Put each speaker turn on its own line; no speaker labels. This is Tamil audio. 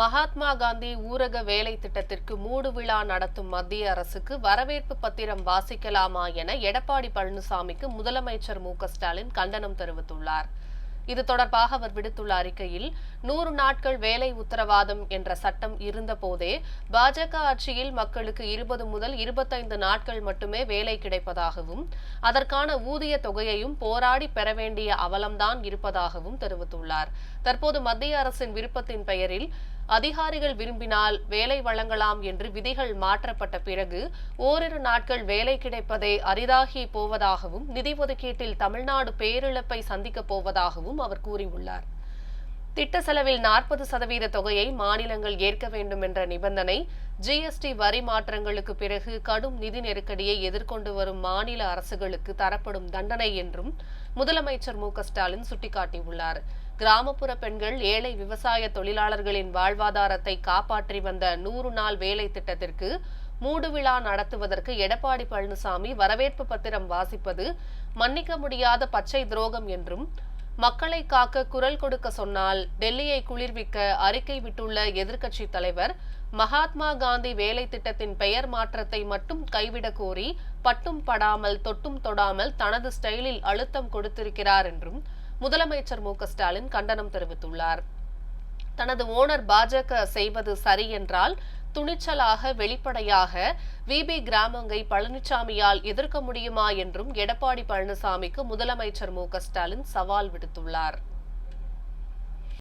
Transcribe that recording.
மகாத்மா காந்தி ஊரக வேலை திட்டத்திற்கு மூடு விழா நடத்தும் மத்திய அரசுக்கு வரவேற்பு பத்திரம் வாசிக்கலாமா என எடப்பாடி பழனிசாமிக்கு முதலமைச்சர் மு ஸ்டாலின் கண்டனம் தெரிவித்துள்ளார். இது தொடர்பாக அவர் விடுத்துள்ள அறிக்கையில் நூறு நாட்கள் வேலை உத்தரவாதம் என்ற சட்டம் இருந்தபோதே பாஜக ஆட்சியில் மக்களுக்கு இருபது முதல் இருபத்தைந்து நாட்கள் மட்டுமே வேலை கிடைப்பதாகவும் அதற்கான ஊதிய தொகையையும் போராடி பெற வேண்டிய அவலம்தான் இருப்பதாகவும் தெரிவித்துள்ளார். தற்போது மத்திய அரசின் விருப்பத்தின் பெயரில் அதிகாரிகள் விரும்பினால் வேலை வழங்கலாம் என்று விதிகள் மாற்றப்பட்ட பிறகு ஓரிரு நாட்கள் வேலை கிடைப்பதே அரிதாகி போவதாகவும் நிதி ஒதுக்கீட்டில் தமிழ்நாடு பேரிழப்பை சந்திக்கப் போவதாகவும் என்றும் அவர் கூறியுள்ளார். திட்ட செலவில் நாற்பது சதவீத தொகையை மாநிலங்கள் ஏற்க வேண்டும் என்ற நிபந்தனை ஜிஎஸ்டி வரி மாற்றங்களுக்கு பிறகு கடும் நிதி நெருக்கடியை எதிர்கொண்டு வரும் மாநில அரசுகளுக்கு தரப்படும் தண்டனை என்றும் முதலமைச்சர் மு க ஸ்டாலின் சுட்டிக்காட்டியுள்ளார். கிராமப்புற பெண்கள் ஏழை விவசாய தொழிலாளர்களின் வாழ்வாதாரத்தை காப்பாற்றி வந்த நூறு நாள் வேலை திட்டத்திற்கு மூடுவிழா நடத்துவதற்கு எடப்பாடி பழனிசாமி வரவேற்பு பத்திரம் வாசிப்பது மன்னிக்க முடியாத பச்சை துரோகம் என்றும் மக்களை காக்க குரல் கொடுக்க சொன்னால் டெல்லியை குளிர்விக்க அறிக்கை விட்டுள்ள எதிர்க்கட்சி தலைவர் மகாத்மா காந்தி வேலை திட்டத்தின் பெயர் மாற்றத்தை மட்டும் கைவிடக் கோரி பட்டும் படாமல் தொட்டும் தொடாமல் தனது ஸ்டைலில் அழுத்தம் கொடுத்திருக்கிறார் என்றும் முதலமைச்சர் மு ஸ்டாலின் கண்டனம் தெரிவித்துள்ளார். தனது ஓனர் பாஜக செய்வது சரி என்றால் துணிச்சலாக வெளிப்படையாக விபி கிராமங்கை பழனிசாமியால் எதிர்க்க முடியுமா என்றும் எடப்பாடி பழனிசாமிக்கு முதலமைச்சர் மு க ஸ்டாலின் சவால் விடுத்துள்ளார்.